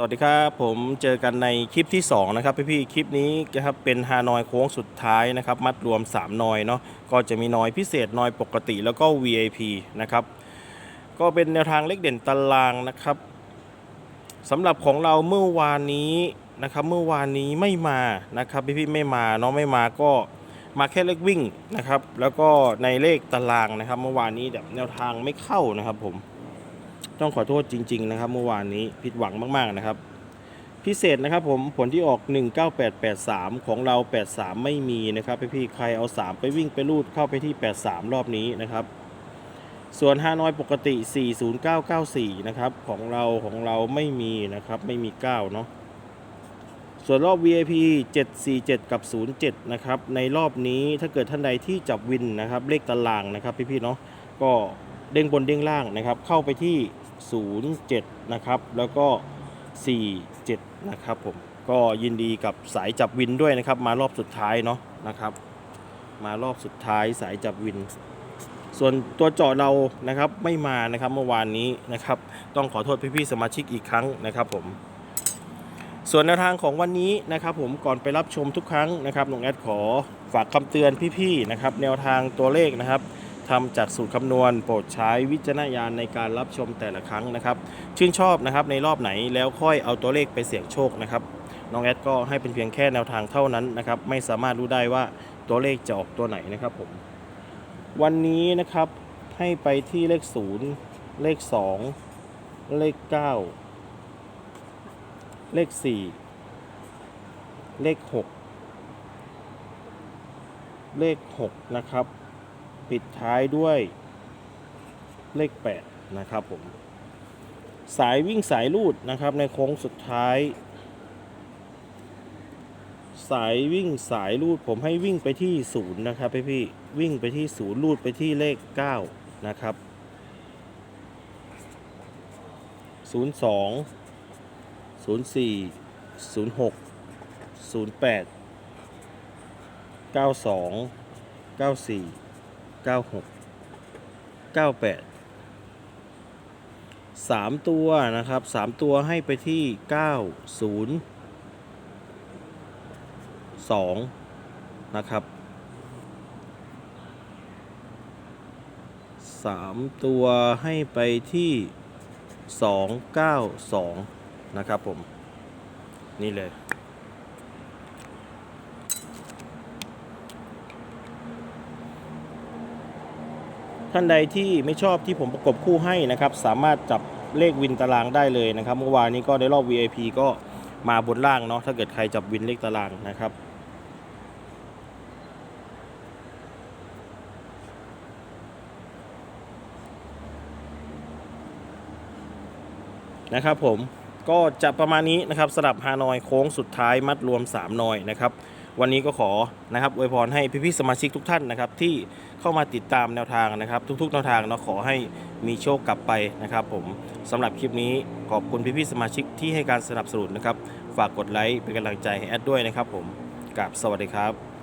สวัสดีครับผมเจอกันในคลิปที่ 2 นะครับพี่ๆคลิปนี้นะครับเป็นฮานอยโค้งสุดท้ายนะครับ มัดรวม 3 นอยเนาะก็จะมีนอยพิเศษนอยปกติแล้วก็ VIP นะครับ ก็เป็นแนวทางเลขเด่นตารางนะครับสำหรับของเราเมื่อวานนี้นะครับ เมื่อวานนี้ไม่มานะครับพี่ๆไม่มาเนาะไม่มาก็มาแค่เลขวิ่งนะครับ แล้วก็ในเลขตารางนะครับ เมื่อวานนี้แบบแนวทางไม่เข้านะครับผม ต้องขอโทษจริง ๆ นะครับ เมื่อวานนี้ผิดหวังมากๆนะครับ พิเศษนะครับผมผลที่ออก 19883 ของเรา 83 ไม่มีนะครับพี่ๆใครเอา 3 ไปวิ่งไปรูดเข้าไปที่ 83 รอบนี้นะครับ ส่วนฮานอยปกติ 40994 นะครับ ของเราของเราไม่มีนะครับไม่มี 9 เนาะส่วนรอบ VIP 747 กับ 07 นะครับ ในรอบนี้ถ้าเกิดท่านใดที่จับวินนะครับ เลขตารางนะครับพี่ๆเนาะก็ เด้งบนเด้งล่างนะครับ เข้าไปที่ 07 นะครับ แล้วก็ 47 นะครับผม ก็ยินดีกับสายจับวินด้วยนะครับ มารอบสุดท้ายเนาะนะครับ มารอบสุดท้ายสายจับวิน ส่วนตัวเจาะเรานะครับไม่มานะครับเมื่อวานนี้นะครับ ต้องขอโทษพี่ๆสมาชิกอีกครั้งนะครับผมส่วนแนวทางของวันนี้นะครับผมก่อนไปรับชมทุกครั้งนะครับน้องแอดขอฝากคำเตือนพี่ๆนะครับแนวทางตัวเลขนะครับ ทำจากสูตรคำนวณ โปรดใช้วิจารณญาณในการรับชมแต่ละครั้งนะครับ ชื่นชอบนะครับในรอบไหนแล้วค่อยเอาตัวเลขไปเสี่ยงโชคนะครับน้องแอดก็ให้เป็นเพียงแค่แนวทางเท่านั้นนะครับไม่สามารถรู้ได้ว่าตัวเลขจะออกตัวไหนนะครับผมวันนี้นะครับให้ไปที่เลข 0 เลข 2 เลข 9 เลข 4 เลข 6 เลข 6 นะครับ ปิดท้ายด้วยเลข 8 นะครับผม สายวิ่งสายลูดนะครับในโค้งสุดท้าย สายวิ่งสายลูดผมให้วิ่งไปที่ศูนย์นะครับพี่พี่วิ่งไปที่ศูนย์ลูดไปที่เลข 9 นะครับ 02 04 06 08 92 94 เก้าหกเก้าแปดสามตัวนะครับสามตัวให้ไปที่เก้าศูนย์สองนะครับสามตัวให้ไปที่สองเก้าสองนะครับผม นี่เลย ท่านใดที่ไม่ชอบที่ผมประกบคู่ให้นะครับ สามารถจับเลขวินตารางได้เลยนะครับ เมื่อวานนี้ก็ในรอบ VIP ก็มาบนล่างเนาะถ้าเกิดใครจับวินเลขตารางนะครับนะครับผมก็จะประมาณนี้นะครับสำหรับฮานอยโค้งสุดท้ายมัดรวม 3 นอยนะครับ วันนี้ก็ขอนะครับอวยพรให้พี่ๆสมาชิกทุกท่านนะครับ ที่เข้ามาติดตามแนวทางนะครับ ทุกๆแนวทางเนาะขอให้มีโชคกลับไปนะครับ ผมสำหรับคลิปนี้ขอบคุณพี่ๆสมาชิกที่ให้การสนับสนุนนะครับ ฝากกดไลค์เป็นกำลังใจให้แอดด้วยนะครับ ผมกับสวัสดีครับ